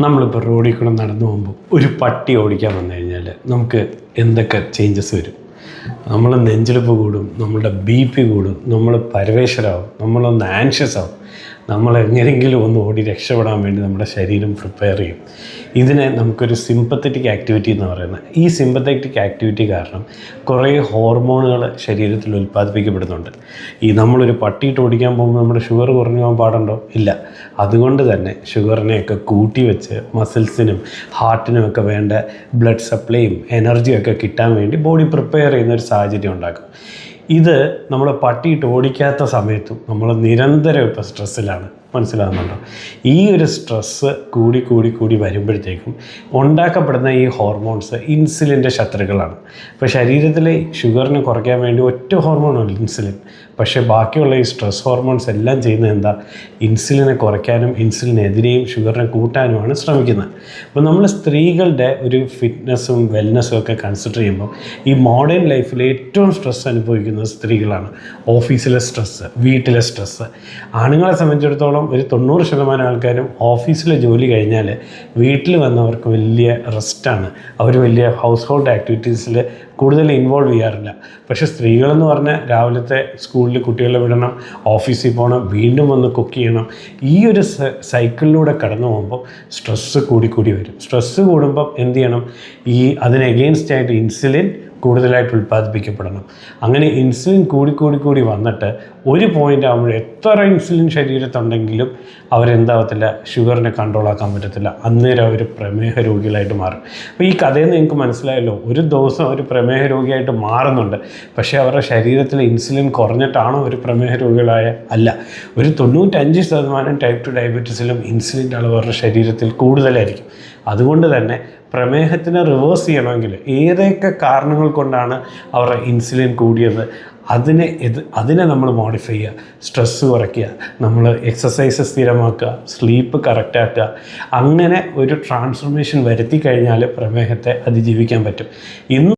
നമ്മളിപ്പോൾ റോഡിൽ കൂടെ നടന്നു പോകുമ്പോൾ ഒരു പട്ടി ഓടിക്കാൻ വന്നു കഴിഞ്ഞാൽ നമുക്ക് എന്തൊക്കെ ചേഞ്ചസ് വരും? നമ്മൾ നെഞ്ചെടുപ്പ് കൂടും നമ്മളുടെ ബി പി കൂടും നമ്മൾ പരവേശരാകും നമ്മളൊന്ന് ആൻഷ്യസ് ആവും. നമ്മൾ എങ്ങനെയെങ്കിലും ഒന്ന് ഓടി രക്ഷപ്പെടാൻ വേണ്ടി നമ്മുടെ ശരീരം പ്രിപ്പയർ ചെയ്യും. ഇതിനെ നമുക്കൊരു സിമ്പത്തറ്റിക് ആക്ടിവിറ്റി എന്ന് പറയുന്നത്. ഈ സിമ്പത്തറ്റിക് ആക്ടിവിറ്റി കാരണം കുറേ ഹോർമോണുകൾ ശരീരത്തിൽ ഉൽപ്പാദിപ്പിക്കപ്പെടുന്നുണ്ട്. ഈ നമ്മളൊരു പട്ടിയിട്ട് ഓടിക്കാൻ പോകുമ്പോൾ നമ്മുടെ ഷുഗർ കുറഞ്ഞു പോകാൻ പാടുണ്ടോ? ഇല്ല. അതുകൊണ്ട് തന്നെ ഷുഗറിനെയൊക്കെ കൂട്ടി വെച്ച് മസിൽസിനും ഹാർട്ടിനും ഒക്കെ വേണ്ട ബ്ലഡ് സപ്ലൈയും എനർജിയും ഒക്കെ കിട്ടാൻ വേണ്ടി ബോഡി പ്രിപ്പയർ ചെയ്യുന്ന ഒരു സാഹചര്യം ഉണ്ടാക്കും. ഇത് നമ്മൾ പട്ടിയിട്ട് ഓടിക്കാത്ത സമയത്തും നമ്മൾ നിരന്തരം ഇപ്പോൾ സ്ട്രെസ്സിലാണ് മനസ്സിലാകുന്നുണ്ടോ? ഈ ഒരു സ്ട്രെസ്സ് കൂടി കൂടി കൂടി വരുമ്പോഴത്തേക്കും ഉണ്ടാക്കപ്പെടുന്ന ഈ ഹോർമോൺസ് ഇൻസുലിന്റെ ശത്രുക്കളാണ്. ഇപ്പോൾ ശരീരത്തിലെ ഷുഗറിനെ കുറയ്ക്കാൻ വേണ്ടി ഒറ്റ ഹോർമോണാണ് ഇൻസുലിൻ പക്ഷേ ബാക്കിയുള്ള ഈ സ്ട്രെസ് ഹോർമോൺസ് എല്ലാം ചെയ്യുന്നത് എന്താ? ഇൻസുലിനെ കുറയ്ക്കാനും ഇൻസുലിനെതിരെയും ഷുഗറിനെ കൂട്ടാനുമാണ് ശ്രമിക്കുന്നത്. അപ്പോൾ നമ്മൾ സ്ത്രീകളുടെ ഒരു ഫിറ്റ്നസ്സും വെൽനസ്സും ഒക്കെ കൺസിഡർ ചെയ്യുമ്പോൾ ഈ മോഡേൺ ലൈഫിൽ ഏറ്റവും സ്ട്രെസ് അനുഭവിക്കുന്നത് സ്ത്രീകളാണ്. ഓഫീസിലെ സ്ട്രെസ്സ് വീട്ടിലെ സ്ട്രെസ്സ് ആണുങ്ങളെ സംബന്ധിച്ചിടത്തോളം ഒരു തൊണ്ണൂറ് ശതമാനം ആൾക്കാരും ഓഫീസിലെ ജോലി കഴിഞ്ഞാൽ വീട്ടിൽ വന്നവർക്ക് വലിയ റെസ്റ്റാണ്. അവർ വലിയ ഹൗസ് ഹോൾഡ് ആക്ടിവിറ്റീസിൽ കൂടുതൽ ഇൻവോൾവ് ചെയ്യാറില്ല. പക്ഷെ സ്ത്രീകളെന്ന് പറഞ്ഞാൽ രാവിലത്തെ സ്കൂളിൽ കുട്ടികളെ വിടണം ഓഫീസിൽ പോകണം വീണ്ടും വന്ന് കുക്ക് ചെയ്യണം. ഈ ഒരു സൈക്കിളിലൂടെ കടന്നു പോകുമ്പോൾ സ്ട്രെസ്സ് കൂടി കൂടി വരും. സ്ട്രെസ്സ് കൂടുമ്പം എന്ത് ചെയ്യണം? ഈ അതിന് എഗെയിൻസ്റ്റ് ആയിട്ട് ഇൻസുലിൻ കൂടുതലായിട്ട് ഉൽപ്പാദിപ്പിക്കപ്പെടണം അങ്ങനെ ഇൻസുലിൻ കൂടി കൂടി വന്നിട്ട് ഒരു പോയിന്റ് ആകുമ്പോൾ എത്ര ഇൻസുലിൻ ശരീരത്തുണ്ടെങ്കിലും അവരെന്താവത്തില്ല ഷുഗറിനെ കൺട്രോൾ ആക്കാൻ പറ്റത്തില്ല. അന്നേരം അവർ പ്രമേഹ രോഗികളായിട്ട് മാറും. അപ്പോൾ ഈ കഥയിൽ നിന്ന് നിങ്ങൾക്ക് മനസ്സിലായല്ലോ ഒരു ദിവസം ഒരു പ്രമേഹ രോഗിയായിട്ട് മാറുന്നുണ്ട്. പക്ഷേ അവരുടെ ശരീരത്തിൽ ഇൻസുലിൻ കുറഞ്ഞിട്ടാണോ ഒരു പ്രമേഹ രോഗികളായ? അല്ല. ഒരു തൊണ്ണൂറ്റഞ്ച് ശതമാനം ടൈപ്പ് ടു ഡയബറ്റീസിലും ഇൻസുലിന്റെ അളവ് അവരുടെ ശരീരത്തിൽ കൂടുതലായിരിക്കും. അതുകൊണ്ട് തന്നെ പ്രമേഹത്തിനെ റിവേഴ്സ് ചെയ്യണമെങ്കിൽ ഏതൊക്കെ കൊണ്ടാണ് അവരുടെ ഇൻസുലിൻ കൂടിയത്. അതിനെ എത് അതിനെ നമ്മൾ മോഡിഫൈ ചെയ്യുക. സ്ട്രെസ്സ് കുറയ്ക്കുക. നമ്മൾ എക്സസൈസ് സ്ഥിരമാക്കുക. സ്ലീപ്പ് കറക്റ്റാക്കുക അങ്ങനെ ഒരു ട്രാൻസ്ഫോർമേഷൻ വരുത്തി കഴിഞ്ഞാൽ പ്രമേഹത്തെ അതിജീവിക്കാൻ പറ്റും. ഇന്ന്